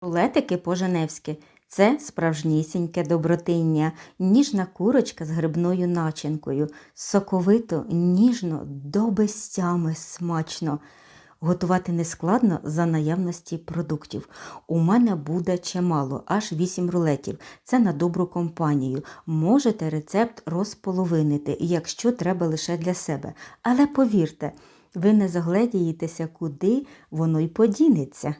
Рулетики по-женевськи – це справжнісіньке добротиння, ніжна курочка з грибною начинкою, соковито, ніжно, до безтями смачно. Готувати нескладно за наявності продуктів. У мене буде чимало, аж 8 рулетів. Це на добру компанію. Можете рецепт розполовинити, якщо треба лише для себе. Але повірте, ви не загледієтеся, куди воно й подінеться.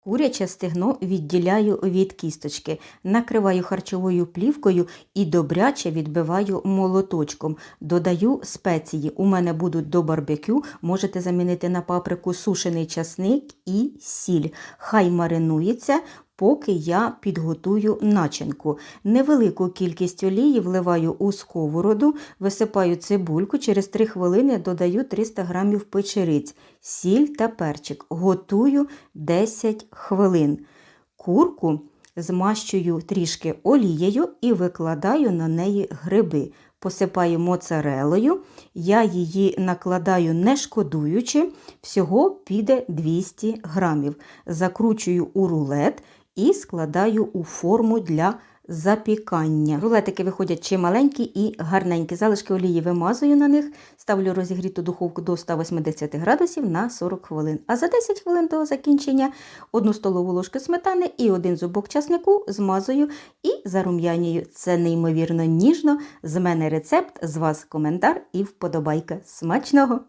Куряче стегно відділяю від кісточки, накриваю харчовою плівкою і добряче відбиваю молоточком. Додаю спеції. У мене будуть до барбекю, можете замінити на паприку сушений часник і сіль. Хай маринується, поки я підготую начинку. Невелику кількість олії вливаю у сковороду, висипаю цибульку, через 3 хвилини додаю 300 г печериць, сіль та перчик. Готую 10 хвилин. Курку змащую трішки олією і викладаю на неї гриби. Посипаю моцарелою, я її накладаю не шкодуючи, всього піде 200 грамів. Закручую у рулет і складаю у форму для запікання. Рулетики виходять чи маленькі і гарненькі. Залишки олії вимазую на них, ставлю розігріту духовку до 180 градусів на 40 хвилин. А за 10 хвилин до закінчення одну столову ложку сметани і один зубок часнику змазую і зарум'янюю. Це неймовірно ніжно. З мене рецепт, з вас коментар і вподобайка. Смачного!